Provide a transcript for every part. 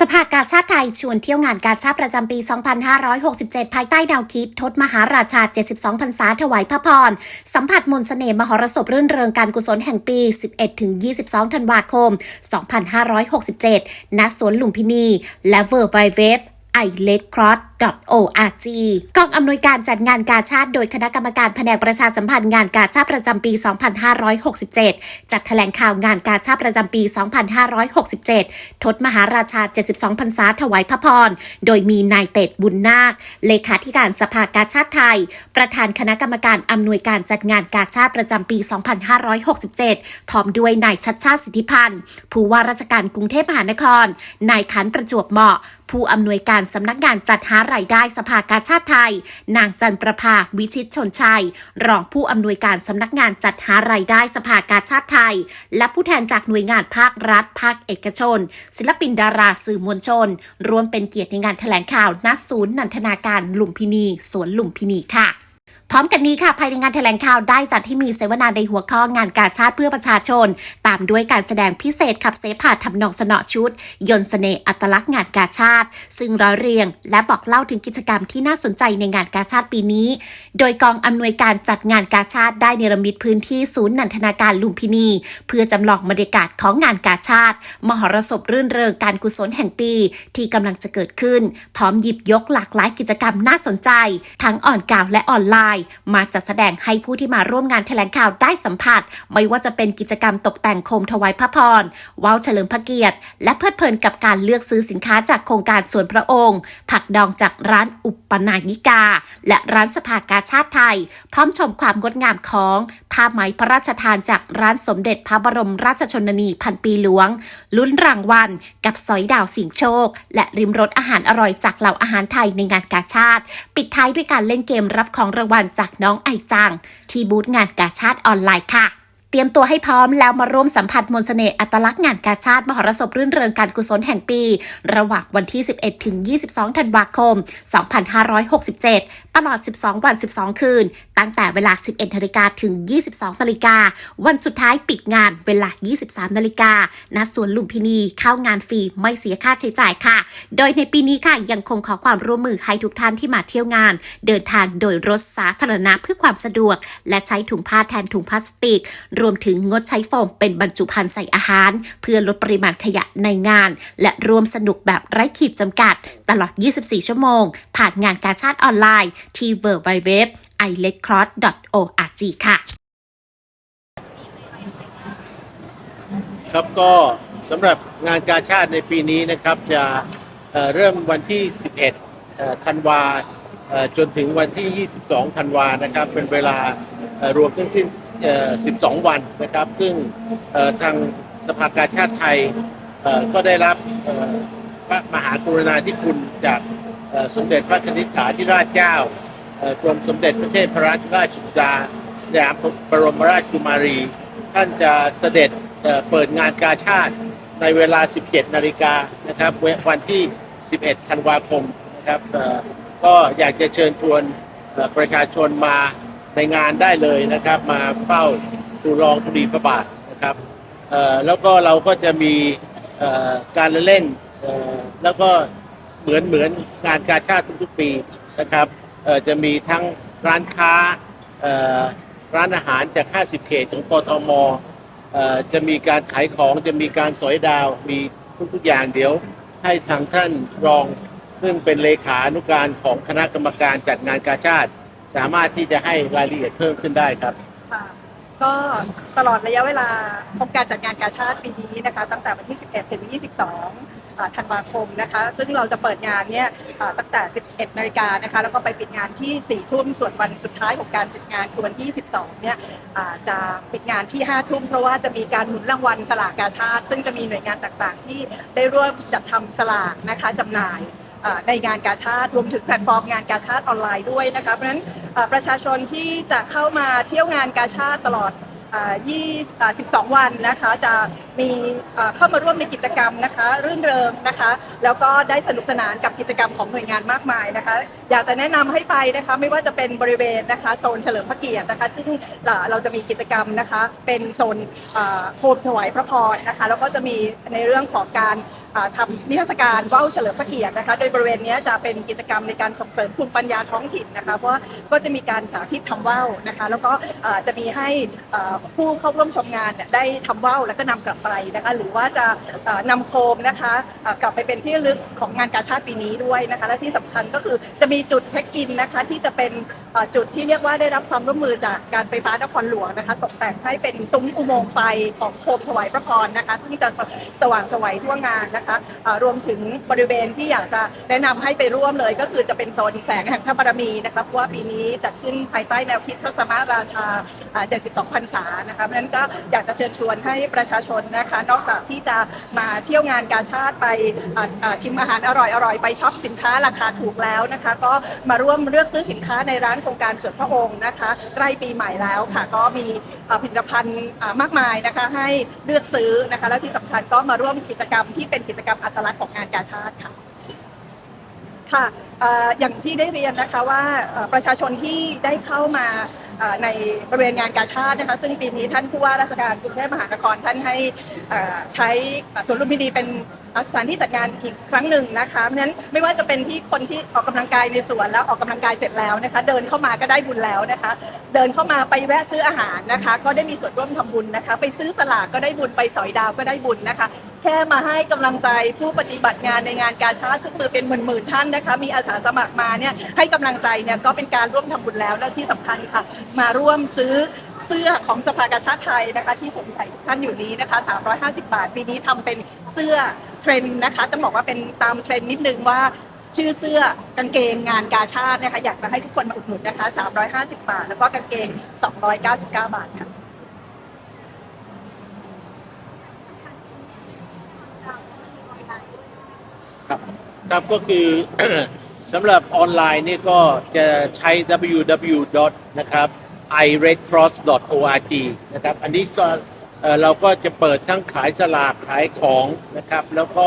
สภากาชาติไทยชวนเที่ยวงานกาชาติประจำปี 2567 ภายใต้แนวคิด ทศมหาราชา 72 พรรษาถวายพระพร สัมผัสมนต์เสน่ห์มหรสพรื่นเริงการกุศลแห่งปี 11-22 ธันวาคม 2567 ณ สวนลุมพินี และเวอร์ไบเว็บ i l e t c r o s s org กองอำนวยการจัดงานกาชาติโดยคณะกรรมการแผนกประชาสัมพันธ์งานกาชาติประจำปี 2567 จัดแถลงข่าวงานกาชาติประจำปี 2567 ทศมหาราชา 72 พรรษาถวายพระพร โดยมีนายเตดบุญนาค เลขาธิการสภากาชาติไทย ประธานคณะกรรมการอำนวยการจัดงานกาชาติประจำปี 2567 พร้อมด้วยนายชัดชาติสิทธิพันธ์ ผู้ว่าราชการกรุงเทพมหานคร นายขันประจวบเหมาะ ผู้อำนวยการสำนักงานจัดหารายได้สภากาชาติไทย นางจันประภาวิชิตชนชัย รองผู้อำนวยการสำนักงานจัดหารายได้สภากาชาติไทย และผู้แทนจากหน่วยงานภาครัฐ ภาคเอกชน ศิลปินดาราสื่อมวลชนรวมเป็นเกียรติในงานแถลงข่าวณศูนย์นันทนาการลุมพินี สวนลุมพินีค่ะ พร้อมกันนี้ค่ะภายในงานแถลงข่าวได้จัดที่มีเสวนาในหัวข้องานกาชาติเพื่อประชาชน ตามด้วยการแสดงพิเศษขับเสพาทำนองสนอชุด ยนต์เสน่ห์อัตลักษณ์งานกาชาติ ซึ่งร้อยเรียง และบอกเล่าถึงกิจกรรมที่น่าสนใจในงานกาชาติปีนี้ โดยกองอำนวยการจัดงานกาชาติได้เนรมิตพื้นที่ศูนย์นันทนาการลุมพินี เพื่อจำลองบรรยากาศของงานกาชาติ มหรสพรื่นเริงการกุศลแห่งปี ที่กำลังจะเกิดขึ้น พร้อมหยิบยกหลากหลายกิจกรรมน่าสนใจ ทั้งอ่อนกล่าวและออนไลน์มาจัดแสดงให้ผู้ที่มาร่วมงานแถลงข่าวได้สัมผัส ไม่ว่าจะเป็นกิจกรรมตกแต่งโคมถวายพระพรว้าวเฉลิมพระเกียรติ และเพลิดเพลินกับการเลือกซื้อสินค้าจากโครงการส่วนพระองค์ ผักดองจากร้านอุปนายิกา และร้านสภากาชาติไทย พร้อมชมความงดงามของผ้าไหมพระราชทานจากร้านสมเด็จพระบรมราชชนนีพันปีหลวง ลุ้นรางวัล กับสอยดาวสิงโชค และริมรสอาหารอร่อยจากเหล่าอาหารไทยในงานกาชาติ ปิดท้ายด้วยการเล่นเกมรับของรางวัลจากน้องไอจัง ที่บูธงานกาชาติออนไลน์ค่ะเตรียมตัวให้พร้อมแล้วมาร่วมสัมผัสมนต์เสน่ห์อัตลักษณ์งานกาชาติมหรสพรื่นเริงการกุศลแห่งปี ระหว่างวันที่ 11 ถึง 22 ธันวาคม 2567ตลอด 12 วัน 12 คืน ตั้งแต่เวลา 11นาฬิกาถึง 22นาฬิกา วันสุดท้ายปิดงานเวลา 23นาฬิกาณสวนลุมพินีเข้างานฟรีไม่เสียค่าใช้จ่ายค่ะ โดยในปีนี้ค่ะยังคงขอความร่วมมือให้ทุกท่านที่มาเที่ยวงาน เดินทางโดยรถสาธารณะเพื่อความสะดวก และใช้ถุงผ้าแทนถุงพลาสติก รวมถึงงดใช้โฟมเป็นบรรจุภัณฑ์ใส่อาหาร เพื่อลดปริมาณขยะในงาน และรวมสนุกแบบไร้ขีดจำกัด ตลอด 24 ชั่วโมง ผ่านงานกาชาติออนไลน์ที่ w w w i l e t c r o s s org ค่ะ ครับก็สำหรับงานกาชาติในปีนี้นะครับ จะเเริ่มวันที่ 11เอ่อธันวาจนถึงวันที่ 22 ธันวานะครับ เป็นเวลารวมทั้งสิ้นเอ่อ12 วันนะครับ ซึ่งทางสภากาชาติไทยก็ได้รับพระมหากรุณาธิคุณจาก สมเด็จพระคณิษฐาธิราชเจ้ากรมสมเด็จพระเทพรัตนราชสุดาสยามบรมราชกุมารี ท่านจะเสด็จเปิดงานกาชาติในเวลา 17 นาฬิกานะครับวันที่ 11 ธันวาคมนะครับก็อยากจะเชิญชวนประชาชนมาในงานได้เลยนะครับ มาเฝ้าทูลรองธุลีพระบาทนะครับแล้วก็เราก็จะมีการละเล่นแล้วก็ เหมือนเหมือนงานกาชาติทุกๆปีนะครับเอ่อจะมีทั้งร้านค้าเอ่อร้านอาหารจาก 50 เขตของกทมเอ่อจะมีการขายของจะมีการสอยดาวมีทุกๆอย่างเดี๋ยว ให้ทางท่านรองซึ่งเป็นเลขานุการของคณะกรรมการจัดงานกาชาติ สามารถที่จะให้รายละเอียดเพิ่มขึ้นได้ครับ ก็ตลอดระยะเวลาของการจัดงานกาชาติปีนี้นะคะ ตั้งแต่วันที่ 11ถึง22 ธันวาคมนะคะ ซึ่งเราจะเปิดงานเนี่ยตั้งแต่ 11นาฬิกานะคะ แล้วก็ไปปิดงานที่ 4 ทุ่ม ส่วนวันสุดท้ายของการจัดงานคือวันที่ 12 เนี่ยจะปิดงานที่ 5 ทุ่ม เพราะว่าจะมีการหมุนรางวัลสลากกาชาติ ซึ่งจะมีหน่วยงานต่างๆ ที่ได้ร่วมจัดทำสลากนะคะจำหน่าย ในงานกาชาติรวมถึงแพลตฟอร์มงานกาชาติออนไลน์ด้วยนะคะเพราะฉะนั้นประชาชนที่จะเข้ามาเที่ยวงานกาชาติตลอด อ่ายี่อ่า12วันนะคะ จะมีอ่าเข้ามาร่วมในกิจกรรมนะคะ รื่นเริงนะคะ แล้วก็ได้สนุกสนานกับกิจกรรมของหน่วยงานมากมายนะคะ อยากจะแนะนำให้ไปนะคะ ไม่ว่าจะเป็นบริเวณนะคะโซนเฉลิมพระเกียรตินะคะ ซึ่งเราจะมีกิจกรรมนะคะ เป็นโซนอ่าโคมถวายพระพรนะคะ แล้วก็จะมีในเรื่องของการอ่าทำนิทรรศการว่าวเฉลิมพระเกียรตินะคะ โดยบริเวณนี้จะเป็นกิจกรรมในการส่งเสริมภูมิปัญญาท้องถิ่นนะคะ เพราะก็จะมีการสาธิตทำว่าวนะคะ แล้วก็อ่าจะมีให้อ่าผู้เข้าร่วมชมงานเนี่ยได้ทำว่าวแล้วก็นำกลับไปนะคะหรือว่าจะอ่านำโคมนะคะอ่ากลับไปเป็นที่ระลึกของงานกาชาติปีนี้ด้วยนะคะ และที่สำคัญก็คือจะมีจุดเช็คอินนะคะที่จะเป็น จุดที่เรียกว่าได้รับความร่วมมือจากการไฟฟ้านครหลวงนะคะ ตกแต่งให้เป็นซุ้มอุโมงค์ไฟของโคมถวายพระพรนะคะ ซึ่งจะสว่างไสวัยทั่วงานนะคะรวมถึงบริเวณที่อยากจะแนะนำให้ไปร่วมเลย ก็คือจะเป็นโซนแสงแห่งพระบารมีนะคะเพราะว่าปีนี้จัดขึ้นภายใต้แนวคิดพระสมาราชา 72พรรษานะคะเพราะนั้นก็อยากจะเชิญชวนให้ประชาชนนะคะ นอกจากที่จะมาเที่ยวงานกาชาติไปชิมอาหารอร่อยๆไปช็อปสินค้าราคาถูกแล้วนะคะ ก็มาร่วมเลือกซื้อสินค้าในร้านโครงการส่วนพระองค์นะคะใกล้ปีใหม่แล้วค่ะก็มีผลิตภัณฑ์มากมายนะคะให้เลือกซื้อนะคะแล้วที่สำคัญก็มาร่วมกิจกรรมที่เป็นกิจกรรมอัตลักษณ์ของงานกาชาติค่ะ ค่ะอย่างที่ได้เรียนนะคะว่าประชาชนที่ได้เข้ามาในบริเวณงานกาชาตินะคะ ซึ่งปีนี้ท่านผู้ว่าราชการกรุงเทพมหานครท่านให้ใช้สวนลุมพินีเป็นสถานที่จัดงานอีกครั้งหนึ่งนะคะเพราะฉะนั้นไม่ว่าจะเป็นที่คนที่ออกกำลังกายในสวนแล้วออกกำลังกายเสร็จแล้วนะคะ เดินเข้ามาก็ได้บุญแล้วนะคะ เดินเข้ามาไปแวะซื้ออาหารนะคะ ก็ได้มีส่วนร่วมทำบุญนะคะ ไปซื้อสลากก็ได้บุญไปสอยดาวก็ได้บุญนะคะ แค่มาให้กำลังใจผู้ปฏิบัติงานในงานกาชาซึ่งมือเป็นหมื่นๆท่านนะคะ มีอาสาสมัครมาเนี่ยให้กำลังใจเนี่ยก็เป็นการร่วมทำบุญแล้วและที่สำคัญค่ะ มาร่วมซื้อเสื้อของสภากาชาติไทยนะคะ ที่สวมใส่ท่านอยู่นี้นะคะ 350 บาท ปีนี้ทำเป็นเสื้อเทรนด์นะคะต้องบอกว่าเป็นตามเทรนด์นิดนึงว่าชื่อเสื้อกางเกงงานกาชาตินะคะอยากจะให้ทุกคนมาอุดหนุนนะคะ 350 บาท แล้วก็กางเกง 299 บาทค่ะ ครับครับก็คือ สำหรับออนไลน์นี่ก็จะใช้ www. นะครับ iredcross.org นะครับ อันนี้ก็เอ่อเราก็จะเปิดทั้งขายสลากขายของนะครับ แล้วก็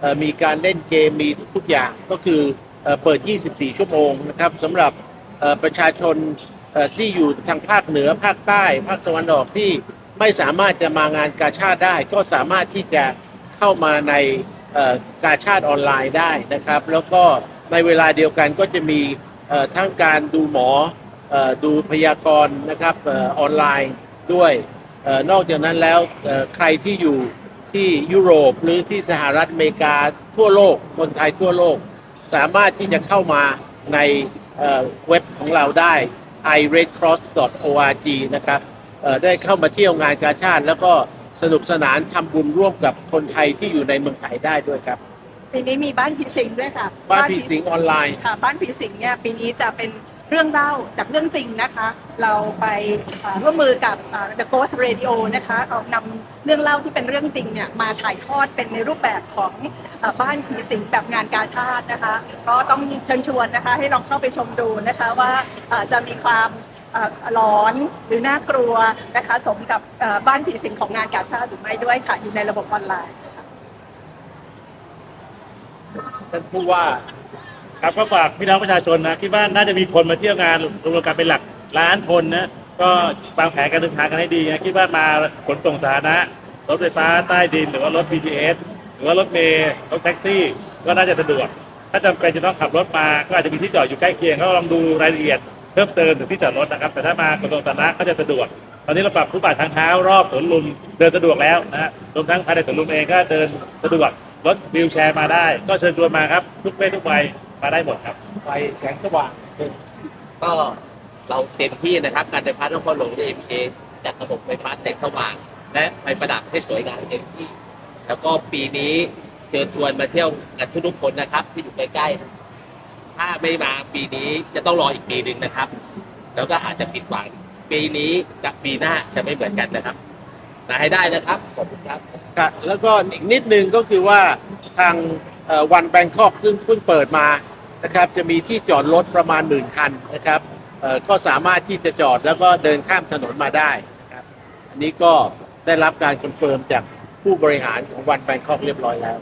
เอ่อมีการเล่นเกมมีทุกอย่างก็คือเอ่อเปิด 24 ชั่วโมงนะครับสำหรับเอ่อประชาชนเอ่อที่อยู่ทางภาคเหนือภาคใต้ ภาคตะวันออกที่ไม่สามารถจะมางานกาชาติได้ ก็สามารถที่จะเข้ามาใน กาชาติออนไลน์ได้นะครับ แล้วก็ในเวลาเดียวกันก็จะมีทั้งการดูหมออดูพยากรณ์นะครับอออนไลน์ด้วยออนอกจากนั้นแล้วใครที่อยู่ที่ยุโรปหรือที่สหรัฐอเมริกาทั่วโลก คนไทยทั่วโลก สามารถที่จะเข้ามาในเเว็บของเราได้ iredcross.org นะครับได้เข้ามาเที่ยวงานกาชาติแล้วก็ สนุกสนานทำบุญร่วมกับคนไทยที่อยู่ในเมืองไทยได้ด้วยครับ ปีนี้มีบ้านผีสิงด้วยค่ะบ้านผีสิงออนไลน์ ค่ะ บ้านผีสิงเนี่ยปีนี้จะเป็นเรื่องเล่าจากเรื่องจริงนะคะ เราไปเอ่อร่วมมือกับเอ่อ The Ghost Radio นะคะเอานำเรื่องเล่าที่เป็นเรื่องจริงเนี่ยมาถ่ายทอดเป็นในรูปแบบของเอ่อบ้านผีสิงแบบงานกาชาตินะคะ ก็ต้องเชิญชวนนะคะ ให้ลองเข้าไปชมดูนะคะว่าเอ่อจะมีความ เอ่อนหรือน่ากลัวนะคะสมกับบ้านผีสิงของงานกาชาติหรือไม่ด้วยค่ะ อยู่ในระบบออนไลน์ท่านผู้ว่าครับก็ฝากพี่น้องประชาชนนะคิดว่าน่าจะมีคนมาเที่ยวงานรวมกันเป็นหลักล้านคนนะก็วางแผนการเดินทางกันให้ดีนะคิดว่ามาขนส่งสาธารณะรถไฟฟ้าใต้ดินหรือว่ารถ BTS หรือว่ารถเมล์รถแท็กซี่ก็น่าจะสะดวก ถ้าจำเป็นจะต้องขับรถมาก็อาจจะมีที่จอดอยู่ใกล้เคียงก็ลองดูรายละเอียด เพิ่มเติมถึงที่จอดรถนะครับ แต่ถ้ามาขนส่งสาธารณะก็จะสะดวก ตอนนี้เราปรับผู้ป่าทางเท้ารอบสวนลุมเดินสะดวกแล้วนะฮะรวมทั้งภายในสวนลุมเองก็เดินสะดวกรถวิวแชร์มาได้ ก็เชิญชวนมาครับทุกเพศทุกวัยมาได้หมดครับ ไฟแสงสว่างก็เราเต็มที่นะครับ การไฟฟ้านครหลวง MK จัดระบบไฟฟ้าแสงสว่าง และไฟประดับให้สวยงามเต็มที่ แล้วก็ปีนี้เชิญชวนมาเที่ยวกันทุกๆคนนะครับ ที่อยู่ใกล้ๆ ถ้าไม่มาปีนี้จะต้องรออีกปีหนึ่งนะครับ แล้วก็อาจจะผิดหวังปีนี้กับปีหน้าจะไม่เหมือนกันนะครับมาให้ได้นะครับขอบคุณครับครับแล้วก็อีกนิดนึงก็คือว่าทางวันแบงคอกซึ่งเพิ่งเปิดมานะครับ จะมีที่จอดรถประมาณหมื่นคันนะครับก็สามารถที่จะจอดแล้วก็เดินข้ามถนนมาได้นะครับ อันนี้ก็ได้รับการคอนเฟิร์มจากผู้บริหารของวันแบงคอกเรียบร้อยแล้ว